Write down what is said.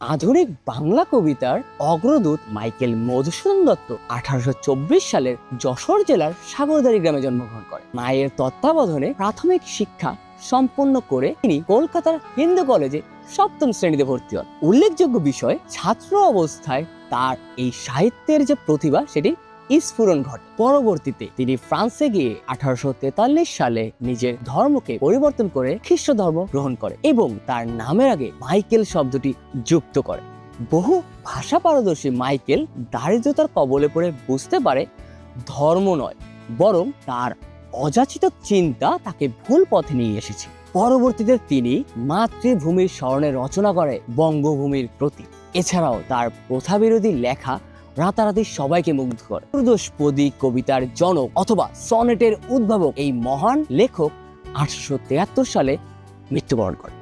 আধুনিক বাংলা কবিতার অগ্রদূত মাইকেল মধুসূদন দত্ত আঠারোশো সালের যশোর জেলার সাগরদারি গ্রামে জন্মগ্রহণ করেন। মায়ের তত্ত্বাবধানে প্রাথমিক শিক্ষা সম্পন্ন করে তিনি কলকাতার হিন্দু কলেজে সপ্তম শ্রেণীতে ভর্তি হন। উল্লেখযোগ্য বিষয়, ছাত্র অবস্থায় তার এই সাহিত্যের যে প্রতিভা, সেটি স্ফুরণ ঘটে। পরবর্তীতে তিনি ফ্রান্সে গিয়ে আঠারোশো সালে নিজের ধর্মকে পরিবর্তন করে খ্রিস্ট ধর্ম গ্রহণ করে এবং তার নামের আগে মাইকেল শব্দটি যুক্ত করে বহু ভাষা পারদর্শী মাইকেল দারিদ্রতার কবলে পড়ে বুঝতে পারে ধর্ম নয়, বরং তার অযাচিত চিন্তা তাকে ভুল পথে নিয়ে এসেছে। পরবর্তীতে তিনি মাতৃভূমির স্মরণে রচনা করে বঙ্গভূমির প্রতি এছাড়াও তার প্রথাবিরোধী লেখা রাতারাতি সবাইকে মুগ্ধ করে। প্রদোষপদী কবিতার জনক অথবা সনেটের উদ্ভাবক এই মহান লেখক আঠারোশো সালে মৃত্যুবরণ করে